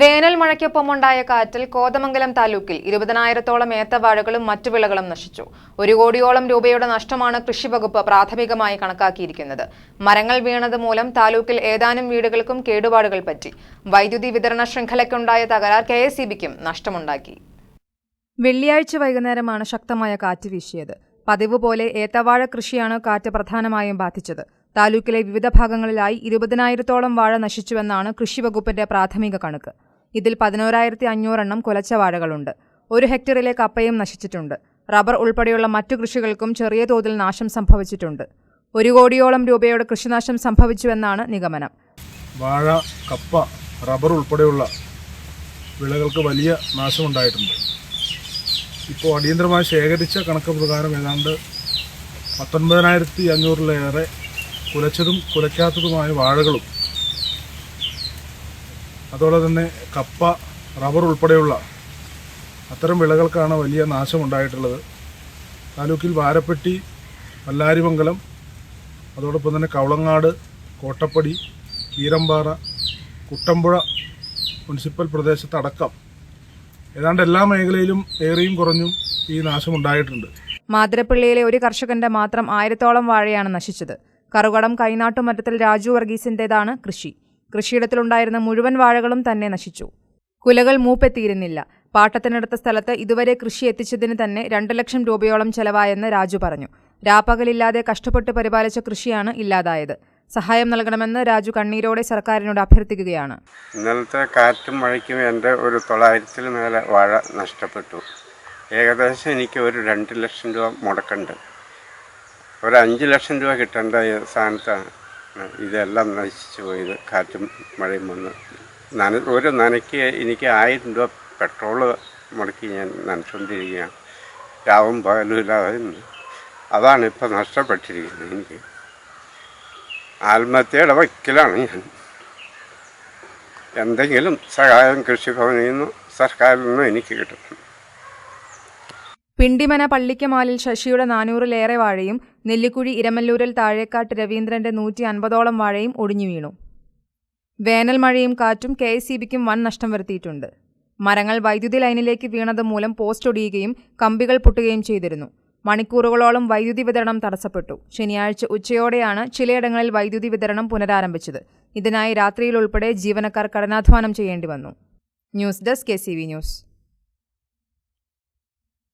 വേനൽ മഴയ്ക്കൊപ്പമുണ്ടായ കാറ്റിൽ കോതമംഗലം താലൂക്കിൽ ഇരുപതിനായിരത്തോളം ഏത്തവാഴകളും മറ്റു വിളകളും നശിച്ചു. ഒരു കോടിയോളം രൂപയുടെ നഷ്ടമാണ് കൃഷിവകുപ്പ് പ്രാഥമികമായി കണക്കാക്കിയിരിക്കുന്നത്. മരങ്ങൾ വീണത് മൂലം താലൂക്കിൽ ഏതാനും വീടുകൾക്കും കേടുപാടുകൾ പറ്റി. വൈദ്യുതി വിതരണ ശൃംഖലയ്ക്കുണ്ടായ തകരാർ കെ നഷ്ടമുണ്ടാക്കി. വെള്ളിയാഴ്ച വൈകുന്നേരമാണ് ശക്തമായ കാറ്റ് വീശിയത്. പതിവ് പോലെ ഏത്തവാഴ കൃഷിയാണ് കാറ്റ് പ്രധാനമായും ബാധിച്ചത്. താലൂക്കിലെ വിവിധ ഭാഗങ്ങളിലായി ഇരുപതിനായിരത്തോളം വാഴ നശിച്ചുവെന്നാണ് കൃഷിവകുപ്പിന്റെ പ്രാഥമിക കണക്ക്. ഇതിൽ പതിനോരായിരത്തി അഞ്ഞൂറെണ്ണം കുലച്ച വാഴകളുണ്ട്. ഒരു ഹെക്ടറിലെ കപ്പയും നശിച്ചിട്ടുണ്ട്. റബ്ബർ ഉൾപ്പെടെയുള്ള മറ്റു കൃഷികൾക്കും ചെറിയ തോതിൽ നാശം സംഭവിച്ചിട്ടുണ്ട്. ഒരു കോടിയോളം രൂപയുടെ കൃഷിനാശം സംഭവിച്ചുവെന്നാണ് നിഗമനം. വാഴ കപ്പ റബ്ബർ ഉൾപ്പെടെയുള്ള വിളകൾക്ക് വലിയ നാശമുണ്ടായിട്ടുണ്ട്. ഇപ്പോൾ അടിയന്തരമായി ശേഖരിച്ച കണക്ക് പ്രകാരം ഏതാണ്ട് പത്തൊൻപതിനായിരത്തി അഞ്ഞൂറിലേറെ കുലച്ചതും കുലയ്ക്കാത്തതുമായ വാഴകളും. അതുപോലെ തന്നെ കപ്പ റബ്ബർ ഉൾപ്പെടെയുള്ള അത്തരം വിളകൾക്കാണ് വലിയ നാശമുണ്ടായിട്ടുള്ളത്. താലൂക്കിൽ വാരപ്പെട്ടി വല്ലാരിമംഗലം അതോടൊപ്പം തന്നെ കവളങ്ങാട് കോട്ടപ്പടി കീരമ്പാറ കുട്ടമ്പുഴ മുനിസിപ്പൽ പ്രദേശത്തടക്കം. ഏതാണ്ട് എല്ലാ മേഖലയിലും ഏറിയും കുറഞ്ഞും ഈ നാശമുണ്ടായിട്ടുണ്ട്. മാതിരപ്പള്ളിയിലെ ഒരു കർഷകന്റെ മാത്രം ആയിരത്തോളം വാഴയാണ് നശിച്ചത്. കറുകടം കൈനാട്ടുമറ്റത്തിൽ രാജു വർഗീസിന്റെതാണ് കൃഷി. കൃഷിയിടത്തിലുണ്ടായിരുന്ന മുഴുവൻ വാഴകളും തന്നെ നശിച്ചു. കുലകൾ മൂപ്പെത്തിയിരുന്നില്ല. പാട്ടത്തിനടുത്ത സ്ഥലത്ത് ഇതുവരെ കൃഷി എത്തിച്ചതിന് തന്നെ രണ്ട് ലക്ഷം രൂപയോളം ചെലവായെന്ന് രാജു പറഞ്ഞു. രാപ്പകലില്ലാതെ കഷ്ടപ്പെട്ട് പരിപാലിച്ച കൃഷിയാണ് ഇല്ലാതായത്. സഹായം നൽകണമെന്ന് രാജു കണ്ണീരോടെ സർക്കാരിനോട് അഭ്യർത്ഥിക്കുകയാണ്. ഇന്നലത്തെ കാറ്റും മഴയ്ക്കും എന്റെ ഒരു തൊള്ളായിരത്തിൽ മേലെ വാഴ നഷ്ടപ്പെട്ടു. ഏകദേശം എനിക്ക് ഒരു രണ്ട് ലക്ഷം രൂപ മുടക്കുണ്ട് ഒരു അഞ്ച് ലക്ഷം രൂപ കിട്ടേണ്ട സ്ഥാനത്താണ് ഇതെല്ലാം നശിച്ചു പോയത്. കാറ്റും മഴയും വന്ന്. നന ഒരു നനയ്ക്ക് എനിക്ക് ആയിരം രൂപ പെട്രോൾ മുടക്കി ഞാൻ നനച്ചുകൊണ്ടിരിക്കുകയാണ് രാവും പകലും ഇല്ലാതെ അതാണ് ഇപ്പോൾ നഷ്ടപ്പെട്ടിരിക്കുന്നത് എനിക്ക്. ആത്മഹത്യയുടെ വക്കിലാണ് ഞാൻ. എന്തെങ്കിലും സഹായം കൃഷിഭവനിൽ നിന്നും സർക്കാരിൽ നിന്നും എനിക്ക് കിട്ടും. പിണ്ടിമന പള്ളിക്കമാലിൽ ശശിയുടെ നാനൂറിലേറെ വാഴയും നെല്ലിക്കുഴി ഇരമല്ലൂരിൽ താഴേക്കാട്ട് രവീന്ദ്രന്റെ നൂറ്റി അൻപതോളം വാഴയും ഒടിഞ്ഞു വീണു. വേനൽ മഴയും കാറ്റും കെ എസ് സി ബിക്കും വൻ നഷ്ടം വരുത്തിയിട്ടുണ്ട്. മരങ്ങൾ വൈദ്യുതി ലൈനിലേക്ക് വീണത് മൂലം പോസ്റ്റ് ഒടിയുകയും കമ്പികൾ പൊട്ടുകയും ചെയ്തിരുന്നു. മണിക്കൂറുകളോളം വൈദ്യുതി വിതരണം തടസ്സപ്പെട്ടു. ശനിയാഴ്ച ഉച്ചയോടെയാണ് ചിലയിടങ്ങളിൽ വൈദ്യുതി വിതരണം പുനരാരംഭിച്ചത്. ഇതിനായി രാത്രിയിൽ ഉൾപ്പെടെ ജീവനക്കാർ കഠിനാധ്വാനം ചെയ്യേണ്ടി വന്നു. News desk K news.